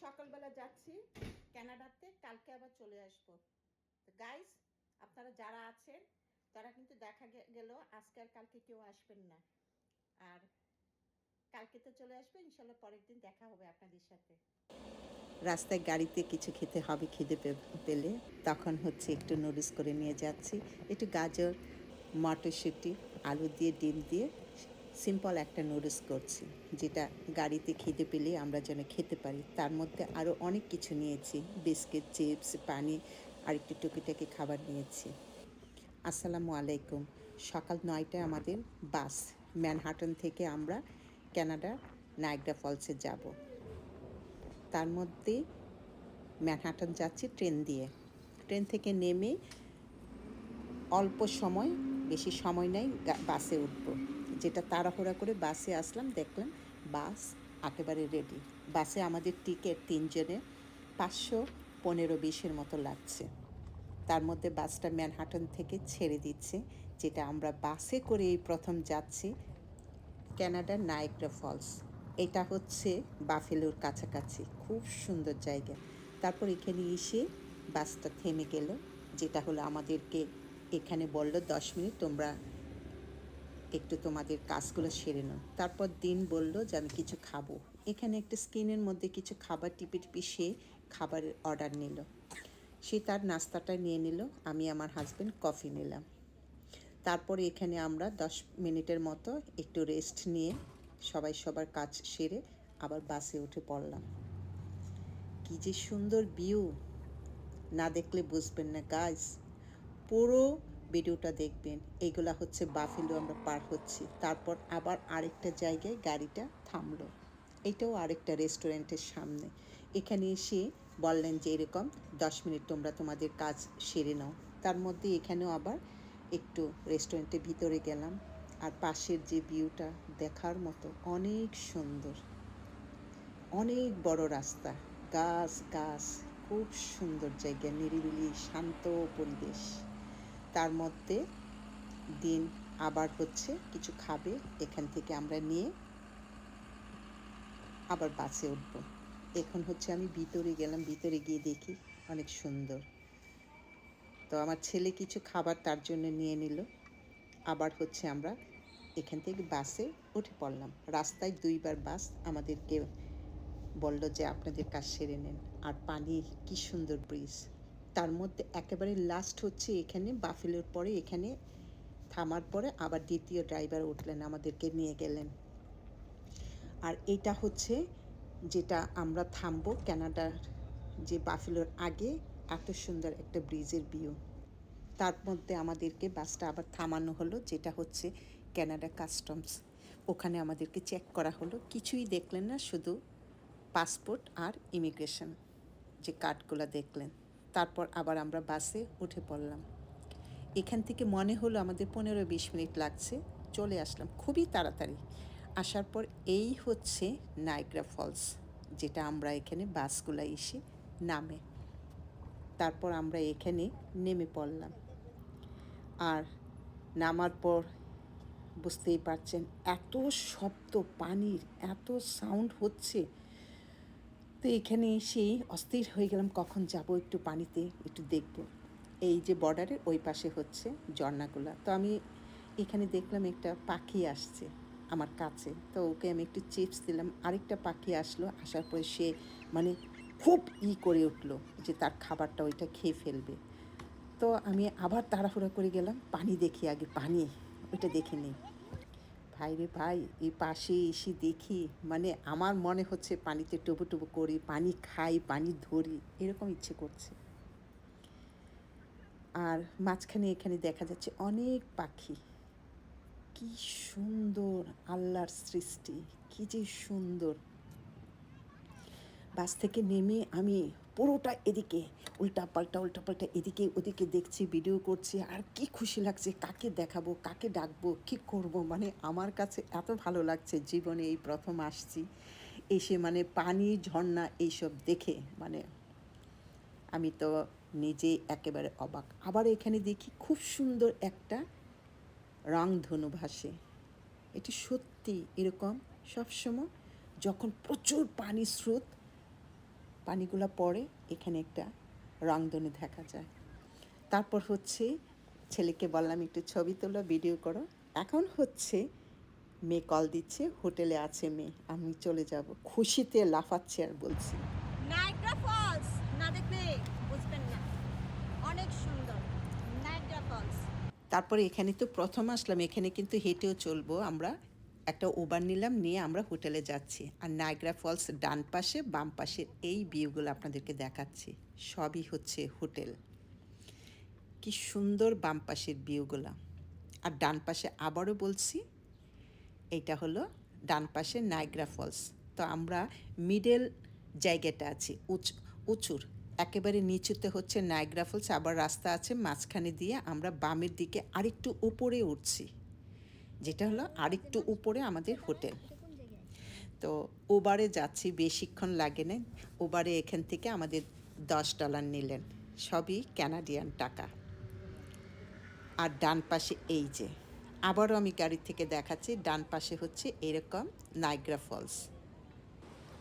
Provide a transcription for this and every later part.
সকালবেলা যাচ্ছি কানাডাতে কালকে আবার চলে আসব। গাইস আপনারা যারা আছেন, তারা কিন্তু দেখা গেল, আজকে আর কালকে কেউ আসবেন না। আর কালকে তো চলে আসবে, ইনশাল্লাহ পরের দিন দেখা হবে আপনাদের সাথে। রাস্তায় গাড়িতে কিছু খেতে হবে, খিদে পেলে তখন হচ্ছে একটু নুডলস করে নিয়ে যাচ্ছি। একটু গাজর, মটরশুঁটি, আলু দিয়ে, ডিম দিয়ে সিম্পল একটা নুডলস করছি, যেটা গাড়িতে খেতে পেলে আমরা যেন খেতে পারি। তার মধ্যে আরও অনেক কিছু নিয়েছি, বিস্কিট, চিপস, পানি আর একটু টুকিটাকি খাবার নিয়েছি। আসসালামু আলাইকুম। সকাল নয়টায় আমাদের বাস, ম্যানহাটন থেকে আমরা কানাডার নায়গ্রা ফলসে যাব। তার মধ্যে ম্যানহাটন যাচ্ছি ট্রেন দিয়ে। ট্রেন থেকে নেমে অল্প সময়, বেশি সময় নেই বাসে উঠব। যেটা তাড়াহুড়া করে বাসে আসলাম, দেখলাম বাস একেবারে রেডি বাসে আমাদের টিকিট তিনজনের পাঁচশো পনেরো বিশের মতো লাগছে। তার মধ্যে বাসটা ম্যানহাটন থেকে ছেড়ে দিচ্ছে, যেটা আমরা বাসে করে এই প্রথম যাচ্ছি ক্যানাডার নায়গ্রা ফলস এটা হচ্ছে বাফেলোর কাছাকাছি, খুব সুন্দর জায়গা। তারপর এখানে এসে বাসটা থেমে গেল, যেটা হলো আমাদেরকে এখানে বলল, দশ মিনিট তোমরা একটু তোমাদের কাজগুলো সেরে নাও। তারপর দিন বলল যে, আমি কিছু খাব। এখানে একটা স্ক্রিনের মধ্যে কিছু খাবার টিপে টিপে সে খাবারের অর্ডার নিল। সে তার নাস্তাটা নিয়ে নিল। আমি আমার হাজব্যান্ড কফি নিলাম। তারপরে এখানে আমরা দশ মিনিটের মতো একটু রেস্ট নিয়ে সবাই সবার কাজ সেরে আবার বাসে উঠে পড়লাম। কি যে সুন্দর ভিউ। না দেখলে বুঝবেন না, গাইস। পুরো ভিডিওটা দেখবেন। এইগুলা হচ্ছে বাফেলো আমরা পার হচ্ছি। তারপর আবার আরেকটা জায়গায় গাড়িটা থামলো। এটাও আরেকটা রেস্টুরেন্টের সামনে। এখানে এসে বললেন যে, এরকম, দশ মিনিট তোমরা তোমাদের কাজ সেরে নাও। তার মধ্যে এখানেও আবার একটু রেস্টুরেন্টের ভিতরে গেলাম। আর পাশের যে ভিউটা দেখার মতো অনেক সুন্দর। অনেক বড় রাস্তা। গাছ গাছ, খুব সুন্দর জায়গা, নিরিবিলি, শান্ত পরিবেশ। তার মধ্যে দিন আবার হচ্ছে কিছু খাবে, এখান থেকে আমরা নিয়ে আবার বাসে উঠবো। এখন হচ্ছে আমি ভিতরে গেলাম, ভিতরে গিয়ে দেখি অনেক সুন্দর। তো আমার ছেলে কিছু খাবার তার জন্য নিয়ে নিল। আবার হচ্ছে আমরা এখান থেকে বাসে উঠে পড়লাম। রাস্তায় দুইবার বাস আমাদেরকে বলল যে, আপনাদের কাজ সেরে নেন। আর পানি কি সুন্দর ব্রিজ তার মধ্যে একেবারে লাস্ট হচ্ছে এখানে, বাফেলোর পরে এখানে থামার পরে আবার দ্বিতীয় ড্রাইভার উঠলেন, আমাদেরকে নিয়ে গেলেন। আর এটা হচ্ছে যেটা আমরা থামবো কানাডার যে বাফেলোর আগে এত সুন্দর একটা ব্রিজের ভিউ তার মধ্যে আমাদেরকে বাসটা আবার থামানো হলো, যেটা হচ্ছে ক্যানাডা কাস্টমস ওখানে আমাদেরকে চেক করা হলো, কিছুই দেখলেন না, শুধু পাসপোর্ট আর ইমিগ্রেশন যে কার্ডগুলো দেখলেন। তারপর আবার আমরা বাসে উঠে পড়লাম। এখান থেকে মনে হলো আমাদের পনেরো বিশ মিনিট লাগছে, চলে আসলাম খুবই তাড়াতাড়ি। আসার পর এই হচ্ছে নাইগ্রা ফলস, যেটা আমরা এখানে বাসগুলো এসে নামে। তারপর আমরা এখানে নেমে পড়লাম। আর নামার পর বুঝতেই পারছেন, এত শব্দ, পানির এত সাউন্ড হচ্ছে। তো এখানে এসেই অস্থির হয়ে গেলাম, কখন যাব একটু পানিতে একটু দেখব। এই যে বর্ডারের ওই পাশে হচ্ছে ঝর্ণাগুলা। তো আমি এখানে দেখলাম একটা পাখি আসছে আমার কাছে। তো ওকে আমি একটু চিপস দিলাম, আরেকটা পাখি আসলো, আসার পরে সে মানে খুব ই করে উঠল যে তার খাবারটা ওইটা খেয়ে ফেলবে। তো আমি আবার তাড়াহুড়া করে গেলাম, পানি দেখি আগে, পানি, ওইটা দেখে নিই। ভাই রে ভাই, এই পাশে এসে দেখি মানে আমার মনে হচ্ছে পানিতে টুবু টুবু করি, পানি খাই, পানি ধরি, এরকম ইচ্ছে করছে। আর মাঝখানে এখানে দেখা যাচ্ছে অনেক পাখি। কি সুন্দর আল্লাহর সৃষ্টি, কি যে সুন্দর। বাস থেকে নেমে আমি পুরোটা এদিকে উল্টা পাল্টা উল্টা পাল্টা এদিকে, ওদিকে দেখছি ভিডিও করছি, আর কি খুশি লাগছে, কাকে দেখাবো, কাকে ডাকবো, কি করব? মানে আমার কাছে এত ভালো লাগছে জীবনে এই প্রথম আসছি, এসে মানে পানি, ঝর্ণা এইসব দেখে মানে আমি তো নিজেই একেবারে অবাক। আবার এখানে দেখি খুব সুন্দর একটা রংধনু ভাসে। এটি সত্যি এরকম সবসময় যখন প্রচুর পানি স্রোত পানিগুলো পড়ে এখানে একটা রংধনু দেখা যায়। তারপর হচ্ছে ছেলেকে বললাম একটু ছবি তোলো ভিডিও করো। এখন হচ্ছে মেয়ে কল দিচ্ছে হোটেলে আছে মেয়ে আমি চলে যাব। খুশিতে লাফাচ্ছে আর বলছি। Niagara falls! না দেখলে বুঝবেন না। অনেক সুন্দর। Niagara falls. তারপরে এখানে তো প্রথম আসলাম এখানে কিন্তু হেঁটেও চলবো আমরা। একটা ওবার নিলাম, নিয়ে আমরা হোটেলে যাচ্ছি। আর নায়গ্রা ফলস ডান পাশে, বাম পাশের এই ভিউগুলো আপনাদেরকে দেখাচ্ছি। সবই হচ্ছে হোটেল। কি সুন্দর বাম পাশের ভিউগুলো আর ডান পাশে আবারও বলছি এইটা হলো ডান পাশে নাইগ্রা ফলস তো আমরা মিডল জায়গাটা আছি, উঁচ, উঁচুর। একেবারে নিচুতে হচ্ছে নাইগ্রা ফলস আবার রাস্তা আছে মাঝখানে দিয়ে আমরা বামের দিকে আরেকটু উপরে উঠছি। যেটা হলো আরেকটু উপরে আমাদের হোটেল। তো ওবারে যাচ্ছি, বেশিক্ষণ লাগে না ওবারে এখান থেকে আমাদের দশ ডলার নিলেন। সবই ক্যানাডিয়ান টাকা। আর ডান পাশে এই যে, আবারও আমি গাড়ি থেকে দেখাচ্ছি, ডান পাশে হচ্ছে এরকম নাইগ্রা ফলস।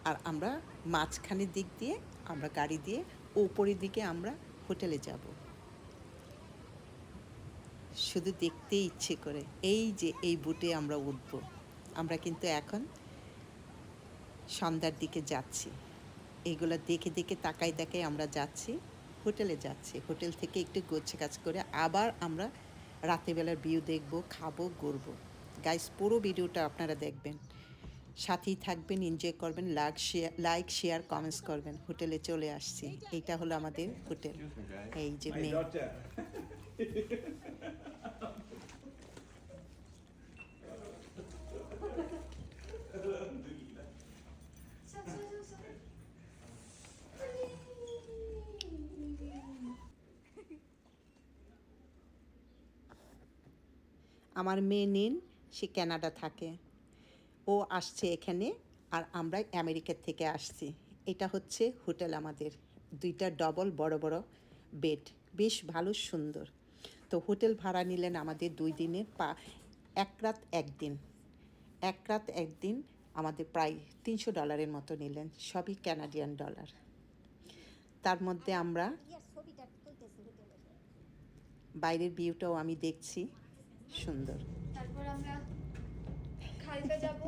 আর আমরা মাঝখানের দিক দিয়ে, আমরা গাড়ি দিয়ে ওপরের দিকে আমরা হোটেলে যাব। শুধু দেখতে ইচ্ছে করে এই যে এই বুটে আমরা উঠবো। আমরা কিন্তু এখন সন্ধ্যার দিকে যাচ্ছি। এগুলো দেখে দেখে তাকাই তাকাই আমরা যাচ্ছি হোটেলে যাচ্ছি। হোটেল থেকে একটু গোছে কাজ করে আবার আমরা রাতেবেলার ভিউ দেখব খাব ঘুরবো। গাইস পুরো ভিডিওটা আপনারা দেখবেন। সাথেই থাকবেন এনজয় করবেন like share like share comments করবেন। হোটেলে চলে আসছি। এইটা হলো আমাদের হোটেল। এই যে মেয়ে আমার মেয়ে নিন সে ক্যানাডা থাকে। ও আসছে এখানে আর আমরা আমেরিকার থেকে আসছি। এটা হচ্ছে হোটেল আমাদের। দুইটা ডবল বড় বড় বেড। বেশ ভালো সুন্দর। তো হোটেল ভাড়া নিলেন আমাদের দুই দিনের পা এক রাত একদিন। এক রাত একদিন আমাদের প্রায় তিনশো ডলারের মতো নিলেন। সবই ক্যানাডিয়ান ডলার তার মধ্যে আমরা বাইরের ভিউটাও আমি দেখছি। সুন্দর। তারপর আমরা খালতে যাব।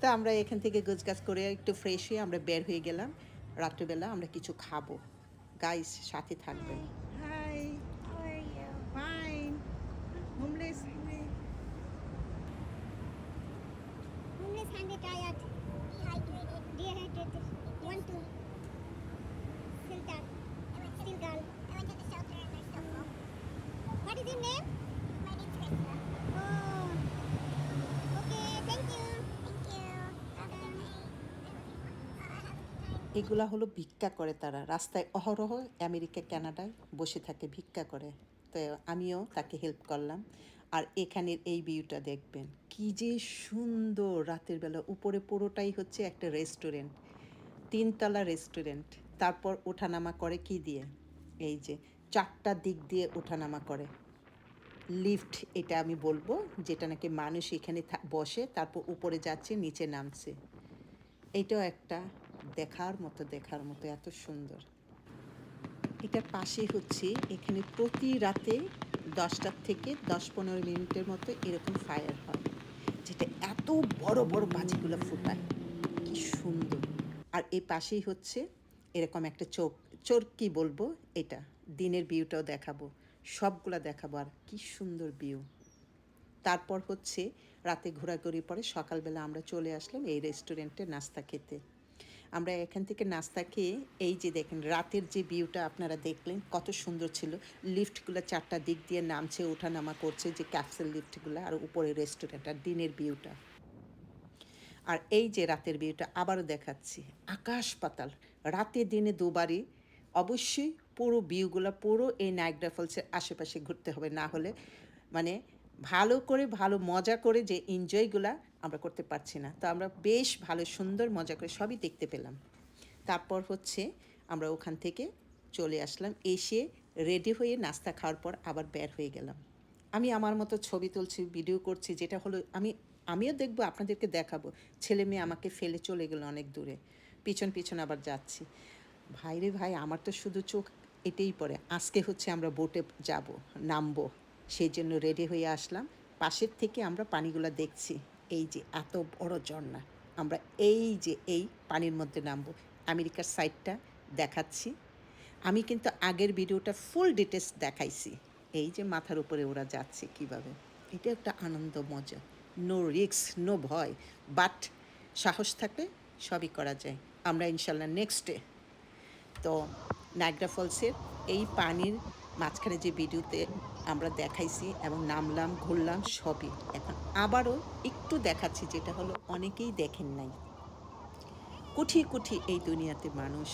তো আমরা এখান থেকে গোছগাছ করে একটু ফ্রেশ হয়ে আমরা বের হয়ে গেলাম। রাত্রেবেলা আমরা কিছু খাব। গাইস সাথে থাকবেন। Hi How are you? এগুলা হলো ভিক্ষা করে তারা। রাস্তায় অহরহ আমেরিকা, কানাডায় বসে থাকে ভিক্ষা করে। তো আমিও তাকে হেল্প করলাম। আর এখানের এই ভিউটা দেখবেন। কি যে সুন্দর রাতের বেলা। উপরে পুরোটাই হচ্ছে একটা রেস্টুরেন্ট তিনতলা রেস্টুরেন্ট তারপর ওঠানামা করে কি দিয়ে? এই যে চারটা দিক দিয়ে ওঠানামা করে। লিফট এটা আমি বলব, যেটা নাকি মানুষ এখানে বসে, তারপর উপরে যাচ্ছে, নিচে নামছে। এটাও একটা দেখার মতো দেখার মতো, এত সুন্দর। এটার পাশে হচ্ছে, এখানে প্রতি রাতে দশটার থেকে দশ পনেরো মিনিটের মতো এরকম ফায়ার হয়, যেটা এত বড় বড় বাজিগুলো ফুটায়। কি সুন্দর। আর এই পাশেই হচ্ছে এরকম একটা চোখ, চোর কি বলব? এটা, দিনের ভিউটাও দেখাবো, সবগুলা দেখাবো, আর কি সুন্দর ভিউ তারপর হচ্ছে, রাতে ঘোরাঘুরি পরে সকালবেলা আমরা চলে আসলাম এই রেস্টুরেন্টে নাস্তা খেতে। আমরা এখান থেকে নাস্তা খেয়ে এই যে দেখেন, রাতের যে ভিউটা আপনারা দেখলেন, কত সুন্দর ছিল। লিফটগুলো চারটা দিক দিয়ে নামছে, ওঠানামা করছে, যে ক্যাপসেল লিফটগুলো আর উপরে রেস্টুরেন্ট আর দিনের ভিউটা। আর এই যে রাতের ভিউটা আবারও দেখাচ্ছি, আকাশ পাতাল। রাতে দিনে দুবারই অবশ্যই পুরো ভিউগুলো, পুরো এই নাইগ্রা ফলসের আশেপাশে ঘুরতে হবে। না হলে মানে ভালো করে, ভালো মজা করে যে এনজয়গুলা আমরা করতে পারছি না। তো আমরা বেশ ভালো, সুন্দর মজা করে সবই দেখতে পেলাম। তারপর হচ্ছে আমরা ওখান থেকে চলে আসলাম, এসে রেডি হয়ে নাস্তা খাওয়ার পর আবার বের হয়ে গেলাম। আমি আমার মতো ছবি তুলছি ভিডিও করছি, যেটা হলো আমি, আমিও দেখব, আপনাদেরকে দেখাবো। ছেলে মেয়ে আমাকে ফেলে চলে গেলো অনেক দূরে। পিছন পিছন আবার যাচ্ছি। ভাই রে ভাই, আমার তো শুধু চোখ এটাই পড়ে। আজকে হচ্ছে আমরা বোটে যাব, নামবো। সেই জন্য রেডি হয়ে আসলাম। পাশের থেকে আমরা পানিগুলো দেখছি। এই যে এত বড় ঝর্ণা, আমরা এই যে এই পানির মধ্যে নামবো। আমেরিকার সাইডটা দেখাচ্ছি। আমি কিন্তু আগের ভিডিওটা ফুল ডিটেলস দেখাইছি। এই যে মাথার উপরে ওরা যাচ্ছে কীভাবে। এটা একটা আনন্দ মজা। নো রিক্স নো ভয়। বাট সাহস থাকলে সবই করা যায়। আমরা ইনশাল্লাহ নেক্সট ডে তো নাইগ্রা ফলসের এই পানির মাঝখানে যে ভিডিওতে আমরা দেখাইছি এবং নামলাম, ঘুরলাম সবই। এখন আবারও একটু দেখাচ্ছি যেটা হলো অনেকেই দেখেন নাই। কুঠি কুঠি এই দুনিয়াতে মানুষ।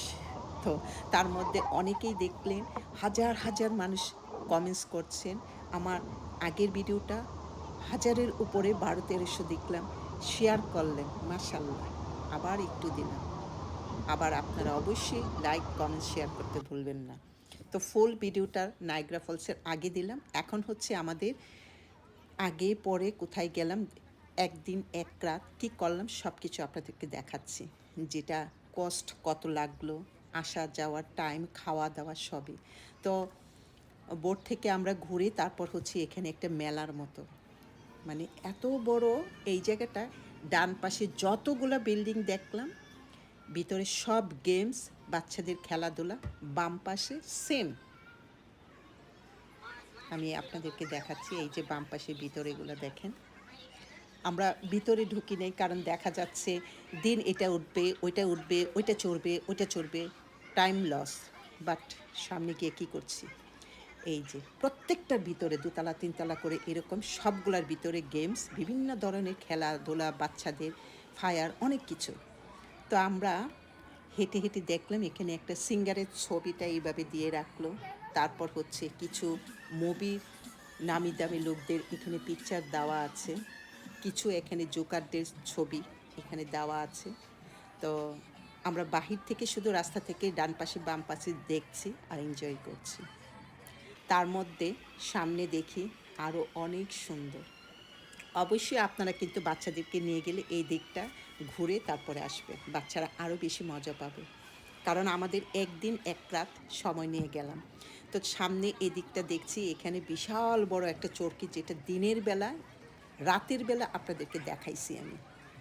তো তার মধ্যে অনেকেই দেখলেন, হাজার হাজার মানুষ কমেন্টস করছেন। আমার আগের ভিডিওটা হাজারের উপরে বারো তেরোশো দেখলাম শেয়ার করলেন মাসাল্লাহ আবার একটু দিলাম। আবার আপনারা অবশ্যই লাইক কমেন্ট শেয়ার করতে ভুলবেন না। তো ফুল ভিডিওটার নাইগ্রা ফলসের আগে দিলাম। এখন হচ্ছে আমাদের আগে পরে কোথায় গেলাম, একদিন, এক রাত কী করলাম সব কিছু আপনাদেরকে দেখাচ্ছি। যেটা কস্ট কত লাগল, আসা যাওয়ার টাইম, খাওয়া, দাওয়া সবই। তো বোট থেকে আমরা ঘুরে তারপর হচ্ছে এখানে একটা মেলার মতো। মানে এত বড় এই জায়গাটা, ডান পাশে যতগুলো বিল্ডিং দেখলাম, ভিতরে সব গেমস বাচ্চাদের খেলাধুলা, বাম পাশে সেম। আমি আপনাদেরকে দেখাচ্ছি, এই যে বাম পাশে ভিতরেগুলো দেখেন। আমরা ভিতরে ঢুকি নেই, কারণ দেখা যাচ্ছে দিন এটা উঠবে, ওইটা উঠবে, ওইটা চড়বে ওইটা চড়বে। টাইম লস বাট সামনে গিয়ে কী করছি? এই যে প্রত্যেকটার ভিতরে দুতলা, তিনতলা করে এরকম সবগুলার ভিতরে গেমস বিভিন্ন ধরনের খেলাধুলা, বাচ্চাদের ফায়ার অনেক কিছু। তো আমরা হেঁটে হেঁটে দেখলাম এখানে একটা সিঙ্গারের ছবিটা এইভাবে দিয়ে রাখল। তারপর হচ্ছে কিছু মুভি নামি দামি লোকদের এখানে পিকচার দেওয়া আছে। কিছু এখানে জোকারদের ছবি এখানে দেওয়া আছে। তো আমরা বাহির থেকে শুধু রাস্তা থেকে ডান পাশে, বাম পাশে দেখছি আর এনজয় করছি। তার মধ্যে সামনে দেখি আরও অনেক সুন্দর। অবশ্যই আপনারা কিন্তু বাচ্চাদেরকে নিয়ে গেলে এই দিকটা ঘুরে তারপরে আসবে। বাচ্চারা আরও বেশি মজা পাবে। কারণ আমাদের একদিন এক রাত সময় নিয়ে গেলাম। তো সামনে এই দিকটা দেখছি, এখানে বিশাল বড় একটা চরকি যেটা দিনের বেলা, রাতের বেলা আপনাদেরকে দেখাইছি আমি,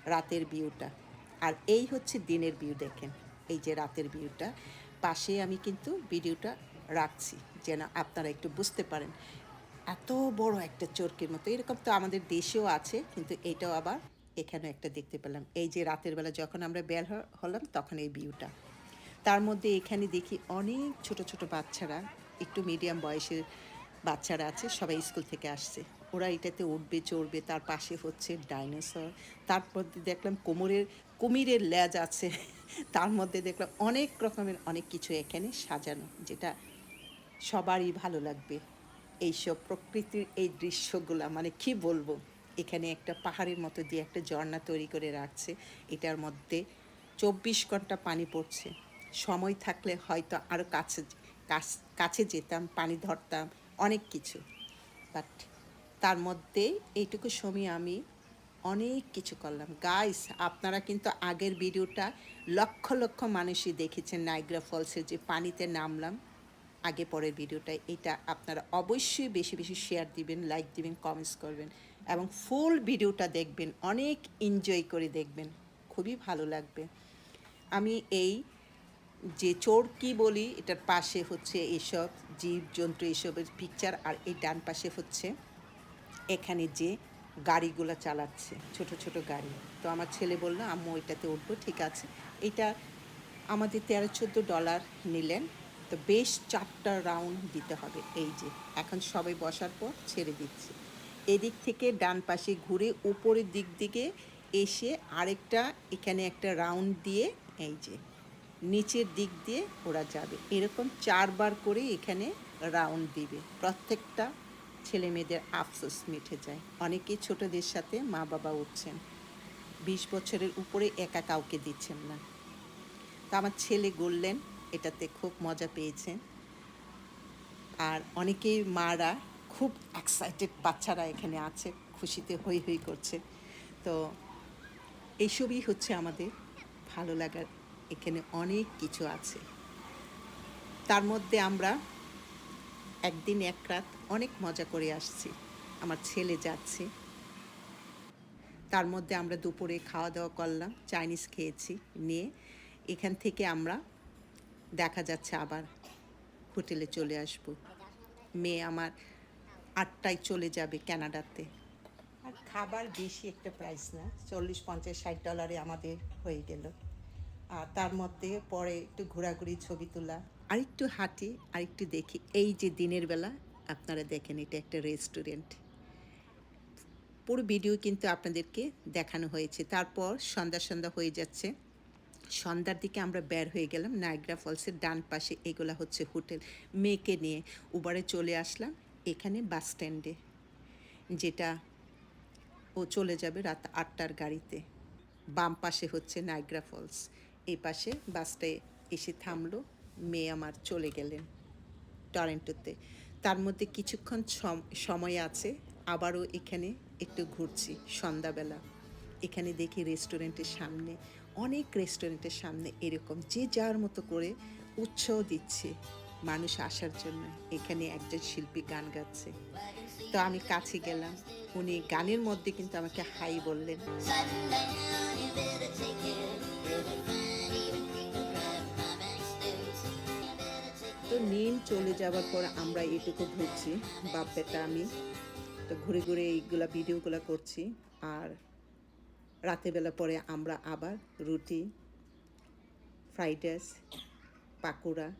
রাতের ভিউটা। আর এই হচ্ছে দিনের ভিউ দেখেন, এই যে রাতের ভিউটা। পাশে আমি কিন্তু ভিডিওটা রাখছি, যেন আপনারা একটু বুঝতে পারেন এত বড় একটা চরকির মতো। এরকম তো আমাদের দেশেও আছে, কিন্তু এটাও আবার এখানে একটা দেখতে পেলাম। এই যে রাতের বেলা যখন আমরা বের হলাম, তখন এই ভিউটা। তার মধ্যে এখানে দেখি অনেক ছোট ছোট বাচ্চারা, একটু মিডিয়াম বয়সের বাচ্চারা আছে, সবাই স্কুল থেকে আসছে। ওরা এটাতে উঠবে, চড়বে, তার পাশে হচ্ছে ডাইনোসর তারপর দেখলাম কোমরের, কুমিরের লেজ আছে। তার মধ্যে দেখলাম অনেক রকমের অনেক কিছু এখানে সাজানো, যেটা সবারই ভালো লাগবে। এইসব প্রকৃতির এই দৃশ্যগুলা মানে কি বলব? এখানে একটা পাহাড়ের মতো দিয়ে একটা ঝর্ণা তৈরি করে রাখছে। এটার মধ্যে চব্বিশ ঘণ্টা পানি পড়ছে। সময় থাকলে হয়তো আরও কাছে, কাছ- যেতাম, পানি ধরতাম, অনেক কিছু। বাট তার মধ্যে এইটুকু সময় আমি অনেক কিছু করলাম। গাইস আপনারা কিন্তু আগের ভিডিওটা লক্ষ লক্ষ মানুষই দেখেছেন নাইগ্রা ফলসের যে পানিতে নামলাম। আগে পরের ভিডিওটা এটা আপনারা অবশ্যই বেশি বেশি শেয়ার দিবেন লাইক দিবেন কমেন্টস করবেন এবং ফুল ভিডিওটা দেখবেন, অনেক এনজয় করে দেখবেন। খুবই ভালো লাগবে। আমি এই যে চোরকি বলি, এটার পাশে হচ্ছে এসব, জীবজন্তু এসবের পিকচার আর এই ডান পাশে হচ্ছে এখানে যে গাড়িগুলো চালাচ্ছে, ছোট ছোট গাড়ি। তো আমার ছেলে বলল, আম্মু, ওইটাতে উঠবো, ঠিক আছে। এটা আমাদের তেরো চোদ্দ ডলার নিলেন। তো বেশ চারটা রাউন্ড দিতে হবে। এই যে, এখন সবাই বসার পর ছেড়ে দিচ্ছি। এদিক থেকে ডান পাশে ঘুরে উপরের দিক দিকে এসে আরেকটা, এখানে একটা রাউন্ড দিয়ে এই যে, নিচের দিক দিয়ে ওরা যাবে। এরকম চারবার করে এখানে রাউন্ড দিবে। প্রত্যেকটা ছেলে মেয়েদের আফসোস মিটে যায়। অনেকেই ছোটদের সাথে মা বাবা উঠছেন। বিশ বছরের উপরে একা কাউকে দিচ্ছেন না। তা আমার ছেলে বললেন এটাতে খুব মজা পেয়েছেন। আর অনেকেই মারা খুব এক্সাইটেড বাচ্চারা এখানে আছে, খুশিতে হই হই করছে। তো এইসবই হচ্ছে আমাদের ভালো লাগার, এখানে অনেক কিছু আছে। তার মধ্যে আমরা একদিন এক রাত অনেক মজা করে আসছি, আমার ছেলে যাচ্ছে। তার মধ্যে আমরা দুপুরে খাওয়া দাওয়া করলাম, চাইনিজ খেয়েছি, নিয়ে এখান থেকে আমরা দেখা যাচ্ছে আবার। হোটেলে চলে আসব। মেয়ে আমার আটটায় চলে যাবে ক্যানাডাতে। আর খাবার বেশি একটা প্রাইস না চল্লিশ পঞ্চাশ ষাট ডলারে আমাদের হয়ে গেল। আর তার মধ্যে পরে একটু ঘোরাঘুরি ছবি তোলা। আরেকটু হাঁটি আরেকটু দেখি। এই যে দিনের বেলা আপনারা দেখেন এটা একটা রেস্টুরেন্ট পুরো ভিডিও কিন্তু আপনাদেরকে দেখানো হয়েছে। তারপর সন্ধ্যা সন্ধ্যা হয়ে যাচ্ছে। সন্ধ্যার দিকে আমরা বের হয়ে গেলাম নাইগ্রা ফলসের ডান পাশে, এগুলা হচ্ছে হোটেল। মেয়েকে নিয়ে উবারে চলে আসলাম, এখানে বাস স্ট্যান্ডে, যেটা ও চলে যাবে রাত আটটার গাড়িতে। বাম পাশে হচ্ছে নাইগ্রা ফলস, এই পাশে বাসটায় এসে থামলো, মেয়ে আমার চলে গেলেন টরেন্টোতে। তার মধ্যে কিছুক্ষণ সম- সময় আছে, আবারও এখানে একটু ঘুরছি সন্ধ্যাবেলা। এখানে দেখি রেস্টুরেন্টের সামনে অনেক রেস্টুরেন্টের সামনে এরকম যে যার মতো করে উৎসাহ দিচ্ছে মানুষ আসার জন্য। এখানে একজন শিল্পী গান গাচ্ছে। তো আমি কাছে গেলাম। উনি গানের মধ্যে কিন্তু আমাকে হাই বললেন। তো নীল চলে যাওয়ার পর আমরা এটুকু ঘুরছি। বাপ বেটা আমি তো ঘুরে ঘুরে এইগুলা ভিডিওগুলো করছি। আর রাতের বেলা পরে আমরা আবার রুটি, ফ্রাইড রাইস, পাকোড়া,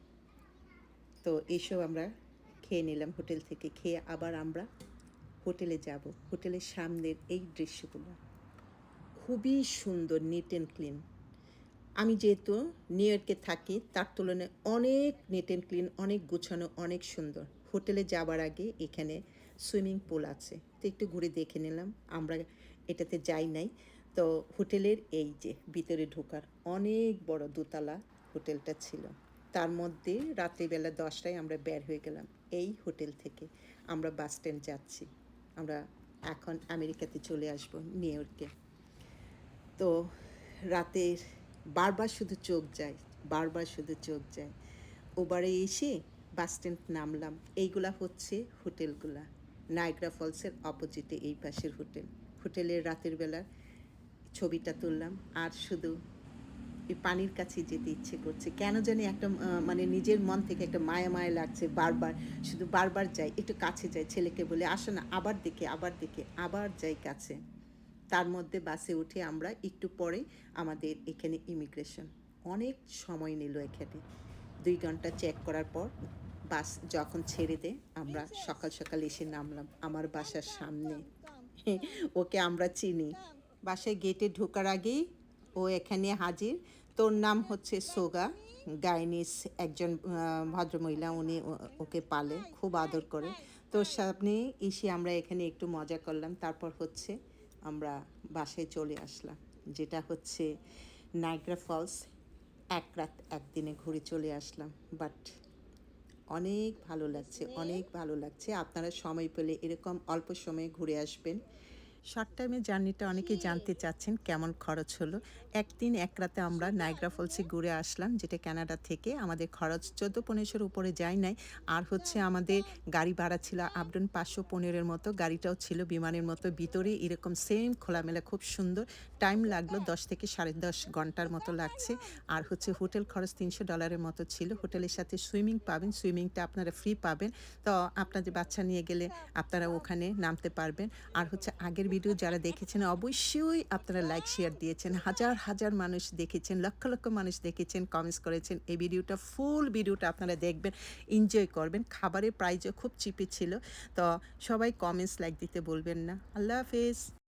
তো এইসব আমরা খেয়ে নিলাম হোটেল থেকে। খেয়ে আবার আমরা হোটেলে যাব। হোটেলের সামনের এই দৃশ্যগুলো। খুবই সুন্দর নিট অ্যান্ড ক্লিন আমি যেহেতু নিউ ইয়র্কে থাকি, তার তুলনায় অনেক নিট অ্যান্ড ক্লিন অনেক গুছানো, অনেক সুন্দর। হোটেলে যাবার আগে এখানে সুইমিং পুল আছে। তো একটু ঘুরে দেখে নিলাম। আমরা এটাতে যাই নাই। তো হোটেলের এই যে ভিতরে ঢোকার অনেক বড় দোতলা হোটেলটা ছিল। তার মধ্যে রাত্রিবেলা দশটায় আমরা বের হয়ে গেলাম এই হোটেল থেকে। আমরা বাস স্ট্যান্ড যাচ্ছি। আমরা এখন আমেরিকাতে চলে আসব নিউ ইয়র্কে। তো রাতের বারবার শুধু চোখ যায়, বারবার শুধু চোখ যায়। ওবারে এসে বাস স্ট্যান্ড নামলাম। এইগুলা হচ্ছে হোটেলগুলা। নায়গ্রা ফলসের অপোজিটে এই পাশের হোটেল। হোটেলের রাতের বেলা ছবিটা তুললাম, আর শুধু এই পানির কাছে যেতে ইচ্ছে করছে। কেন জানি একটা মানে নিজের মন থেকে একটা মায়া মায়া লাগছে বারবার। শুধু বারবার যাই, একটু কাছে যাই, ছেলেকে বলে, আসো না, আবার দেখে আবার দেখে। আবার যাই কাছে। তার মধ্যে বাসে উঠে আমরা একটু পরে আমাদের এখানে ইমিগ্রেশন অনেক সময় নিল এখানে। দুই ঘণ্টা চেক করার পর বাস যখন ছেড়ে দেয়, আমরা সকাল সকাল এসে নামলাম। আমার বাসার সামনে। ওকে আমরা চিনি। বাসায় গেটে ঢোকার আগেই ও এখানে হাজির। তোর নাম হচ্ছে সোগা। গাইনিস একজন ভদ্রমহিলা, উনি ওকে পালে, খুব আদর করে। তোর সামনে এসে আমরা এখানে একটু মজা করলাম। তারপর হচ্ছে আমরা বাসায় চলে আসলাম, যেটা হচ্ছে নাইগ্রা ফলস। এক রাত একদিনে ঘুরে চলে আসলাম, বাট অনেক ভালো লাগছে, অনেক ভালো লাগছে। আপনারা সময় পেলে এরকম অল্প সময়ে ঘুরে আসবেন। শর্ট টাইমে জার্নিটা অনেকেই জানতে চাচ্ছেন কেমন খরচ হলো। একদিন এক রাতে আমরা নাইগ্রা ফলসে ঘুরে আসলাম, যেটা কানাডা থেকে। আমাদের খরচ চোদ্দ পনেরোশোর উপরে যায় নাই। আর হচ্ছে আমাদের গাড়ি ভাড়া ছিল আপডাউন পাঁচশো পনেরোর মতো। গাড়িটাও ছিল বিমানের মতো। ভিতরে এরকম সেম খোলামেলা, খুব সুন্দর। টাইম লাগল দশ থেকে সাড়ে দশ ঘণ্টার মতো লাগছে। আর হচ্ছে হোটেল খরচ তিনশো ডলারের মতো ছিল। হোটেলের সাথে সুইমিং পাবেন। সুইমিংটা আপনারা ফ্রি পাবেন। তো আপনাদের বাচ্চা নিয়ে গেলে আপনারা ওখানে নামতে পারবেন। আর হচ্ছে আগের ভিডিও যারা দেখেছেন, অবশ্যই আপনারা লাইক শেয়ার দিয়েছেন। হাজার হাজার মানুষ দেখেছেন, লক্ষ লক্ষ মানুষ দেখেছেন কমেন্টস করেছেন। এই ভিডিওটা ফুল ভিডিওটা আপনারা দেখবেন এনজয় করবেন। খাবারের প্রাইজও খুব চিপে ছিল। তো সবাই কমেন্টস লাইক দিতে বলবেন না। আল্লাহ হাফেজ।